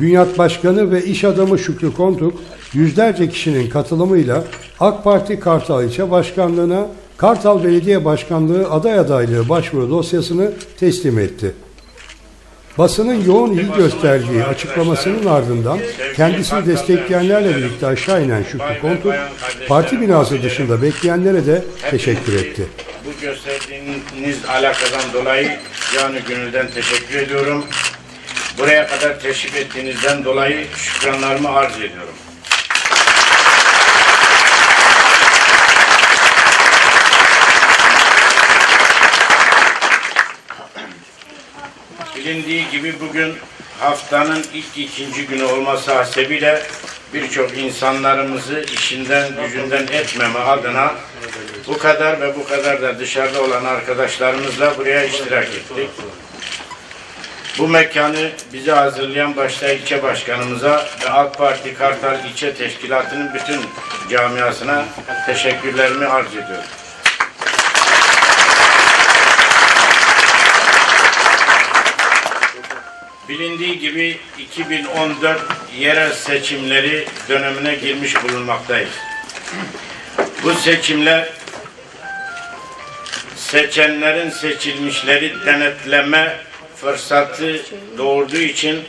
Bünyat Başkanı ve iş adamı Şükrü Kontuk, yüzlerce kişinin katılımıyla AK Parti Kartal İlçe Başkanlığı'na Kartal Belediye Başkanlığı aday adaylığı başvuru dosyasını teslim etti. Basının yoğun ilgi gösterdiği açıklamasının ardından kendisini destekleyenlerle birlikte aşağı inen Şükrü Kontuk, parti binası dışında bekleyenlere de teşekkür etti. Bu gösterdiğiniz alakadan dolayı canı gönülden teşekkür ediyorum. Buraya kadar teşrif ettiğinizden dolayı şükranlarımı arz ediyorum. Bilindiği gibi bugün haftanın ilk ikinci günü olması hasebiyle birçok insanlarımızı işinden gücünden etmeme adına bu kadar ve bu kadar da dışarıda olan arkadaşlarımızla buraya iştirak ettik. Bu mekanı bize hazırlayan başta ilçe başkanımıza ve AK Parti Kartal İlçe Teşkilatı'nın bütün camiasına teşekkürlerimi arz ediyorum. Bilindiği gibi 2014 yerel seçimleri dönemine girmiş bulunmaktayız. Bu seçimler seçenlerin seçilmişleri denetleme fırsatı doğurduğu için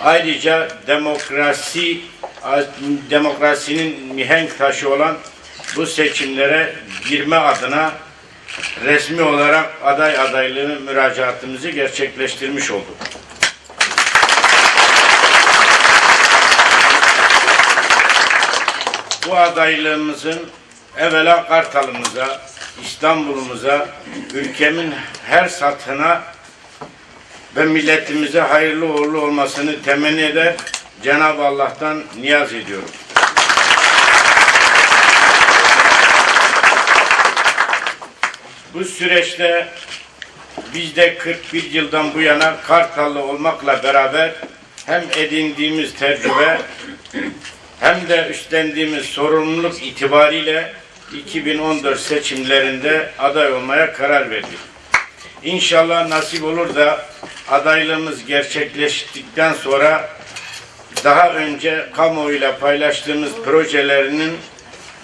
ayrıca demokrasi demokrasinin mihenk taşı olan bu seçimlere girme adına resmi olarak aday adaylığı müracaatımızı gerçekleştirmiş olduk. Bu adaylığımızın evvela Kartal'ımıza, İstanbul'umuza, ülkemin her satına ve milletimize hayırlı uğurlu olmasını temenni eder, Cenab-ı Allah'tan niyaz ediyorum. Bu süreçte biz de 41 yıldan bu yana Kartallı olmakla beraber hem edindiğimiz tecrübe hem de üstlendiğimiz sorumluluk itibariyle 2014 seçimlerinde aday olmaya karar verdik. İnşallah nasip olur da adaylığımız gerçekleştikten sonra daha önce kamuoyuyla paylaştığımız projelerinin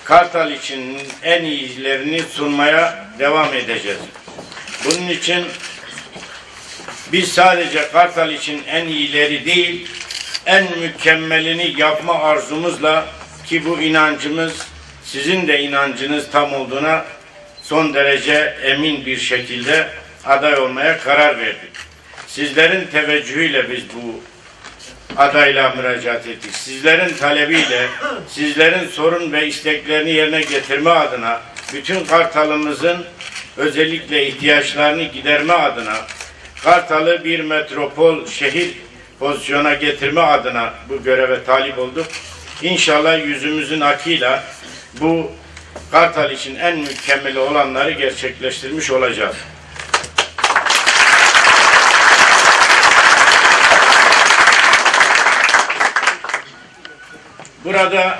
Kartal için en iyilerini sunmaya devam edeceğiz. Bunun için biz sadece Kartal için en iyileri değil, en mükemmelini yapma arzumuzla ki bu inancımız sizin de inancınız tam olduğuna son derece emin bir şekilde aday olmaya karar verdik. Sizlerin teveccühüyle biz bu adayla müracaat ettik. Sizlerin talebiyle, sizlerin sorun ve isteklerini yerine getirme adına bütün Kartal'ımızın özellikle ihtiyaçlarını giderme adına Kartal'ı bir metropol şehir pozisyona getirme adına bu göreve talip olduk. İnşallah yüzümüzün akıyla bu Kartal için en mükemmeli olanları gerçekleştirmiş olacağız. Burada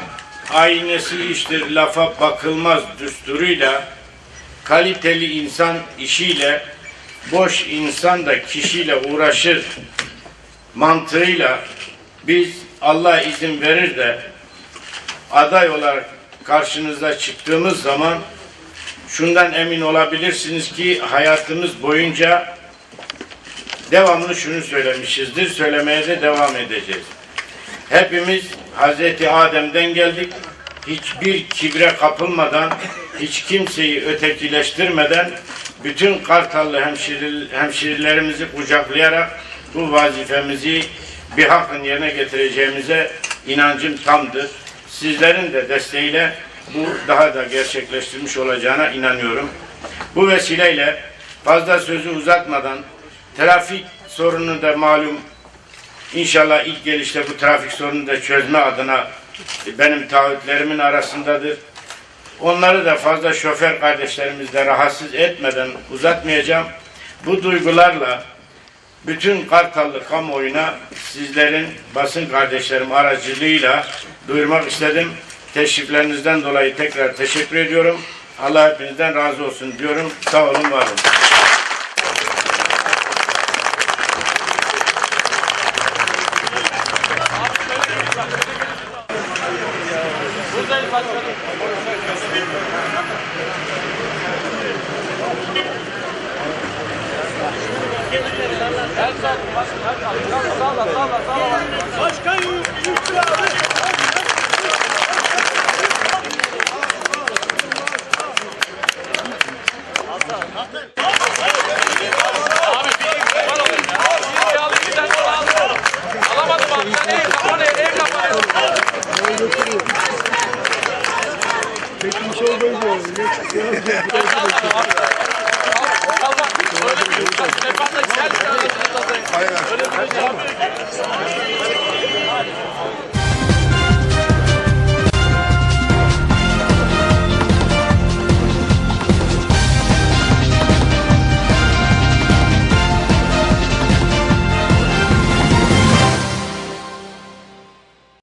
aynesi iştir lafa bakılmaz düsturuyla kaliteli insan işiyle boş insan da kişiyle uğraşır mantığıyla biz Allah izin verir de aday olarak karşınıza çıktığımız zaman şundan emin olabilirsiniz ki hayatımız boyunca devamlı şunu söylemişizdir, söylemeye de devam edeceğiz. Hepimiz Hazreti Adem'den geldik. Hiçbir kibre kapılmadan, hiç kimseyi ötekileştirmeden bütün Kartallı hemşiril, hemşirilerimizi kucaklayarak bu vazifemizi bir hakkın yerine getireceğimize inancım tamdır. Sizlerin de desteğiyle bu daha da gerçekleştirmiş olacağına inanıyorum. Bu vesileyle fazla sözü uzatmadan trafik sorunu da malum İnşallah ilk gelişte bu trafik sorununu da çözme adına benim taahhütlerimin arasındadır. Onları da fazla şoför kardeşlerimizle rahatsız etmeden uzatmayacağım. Bu duygularla bütün Kartallı kamuoyuna sizlerin basın kardeşlerim aracılığıyla duyurmak istedim. Teşriflerinizden dolayı tekrar teşekkür ediyorum. Allah hepinizden razı olsun diyorum. Sağ olun, var olun. Alamadım ます。